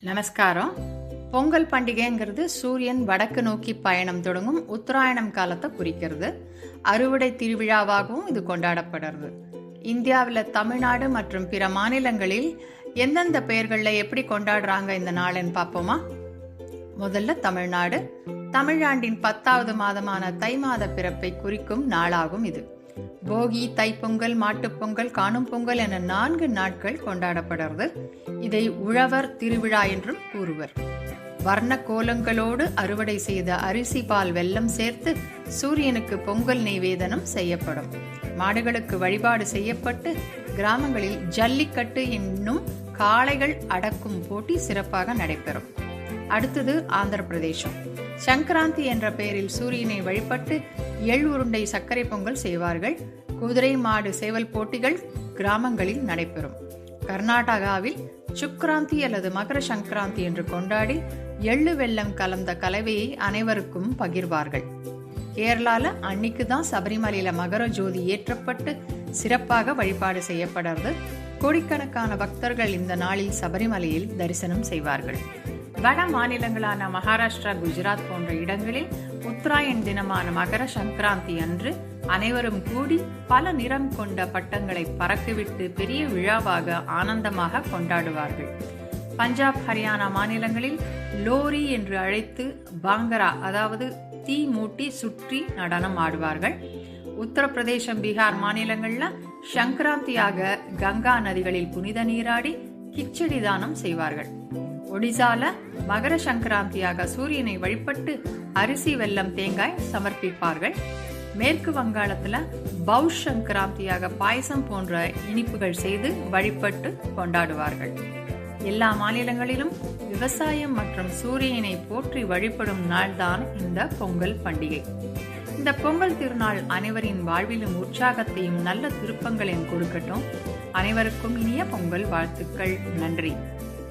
நமஸ்காரம். பொங்கல் பண்டிகைங்கிறது சூரியன் வடக்கு நோக்கி பயணம் தொடங்கும் உத்தராயணம் காலத்தை குறிக்கிறது. அறுவடை திருவிழாவாகவும் இது கொண்டாடப்படுறது. இந்தியாவில் தமிழ்நாடு மற்றும் பிற மாநிலங்களில் எந்தெந்த பெயர்களில் எப்படி கொண்டாடுறாங்க இந்த நாளுன்னு பார்ப்போமா? முதல்ல தமிழ்நாடு. தமிழாண்டின் பத்தாவது மாதமான தை மாத பிறப்பை குறிக்கும் நாளாகும் இது. போகி தைப்பொங்கல் மாட்டுப்பொங்கல் காணும் பொங்கல் என நான்கு நாட்கள் கொண்டாடப்படுறது. இதை உழவர் திருவிழா என்றும் கூறுவர். வர்ண கோலங்களோடு அறுவடை செய்த அரிசி பால் வெல்லம் சேர்த்து சூரியனுக்கு பொங்கல் நெய்வேதனம் செய்யப்படும். மாடுகளுக்கு வழிபாடு செய்யப்பட்டு கிராமங்களில் ஜல்லிக்கட்டு என்னும் காளைகள் அடக்கும் போட்டி சிறப்பாக நடைபெறும். அடுத்தது ஆந்திர பிரதேசம் சங்கராந்தி என்ற பெயரில் சூரியனை வழிபட்டு எள் உருண்டை சர்க்கரை பொங்கல் செய்வார்கள். குதிரை மாடு சேவல் போட்டிகள் கிராமங்களில் நடைபெறும். கர்நாடகாவில் சுக்ராந்தி அல்லது மகர சங்கராந்தி என்று கொண்டாடி எள்ளு வெள்ளம் கலந்த கலவையை அனைவருக்கும் பகிர்வார்கள். கேரளால அன்னைக்கு தான் சபரிமலையில மகர ஜோதி ஏற்றப்பட்டு சிறப்பாக வழிபாடு செய்யப்படுறது. கோடிக்கணக்கான பக்தர்கள் இந்த நாளில் சபரிமலையில் தரிசனம் செய்வார்கள். வட மாநிலங்களான மகாராஷ்டிரா குஜராத் போன்ற இடங்களில் உத்தராயண் தினமான மகர சங்கராந்தி அன்று அனைவரும் கூடி பல நிறம் கொண்ட பட்டங்களை பறக்கவிட்டு பெரிய விழாவாக ஆனந்தமாக கொண்டாடுவார்கள். பஞ்சாப் ஹரியானா மாநிலங்களில் லோரி என்று அழைத்து பாங்கரா அதாவது தீ மூட்டி சுற்றி நடனம் ஆடுவார்கள். உத்தரப்பிரதேசம் பீகார் மாநிலங்களில் சங்கராந்தியாக கங்கா நதிகளில் புனித நீராடி கிச்சடி தானம் செய்வார்கள். ஒடிசால மகர சங்கராந்தியாக சூரியனை வழிபட்டு அரிசி வெல்லம் தேங்காய் சமர்ப்பிப்பார்கள். மேற்கு வங்காளத்துல பௌஷ் சங்கராந்தியாக பாயசம் போன்ற இனிப்புகள் செய்து வழிபட்டு கொண்டாடுவார்கள். எல்லா மாநிலங்களிலும் விவசாயம் மற்றும் சூரியனை போற்றி வழிபடும் நாள்தான் இந்த பொங்கல் பண்டிகை. இந்த பொங்கல் திருநாள் அனைவரின் வாழ்விலும் உற்சாகத்தையும் நல்ல திருப்பங்களையும் கொடுக்கட்டும். அனைவருக்கும் இனிய பொங்கல் வாழ்த்துக்கள். நன்றி.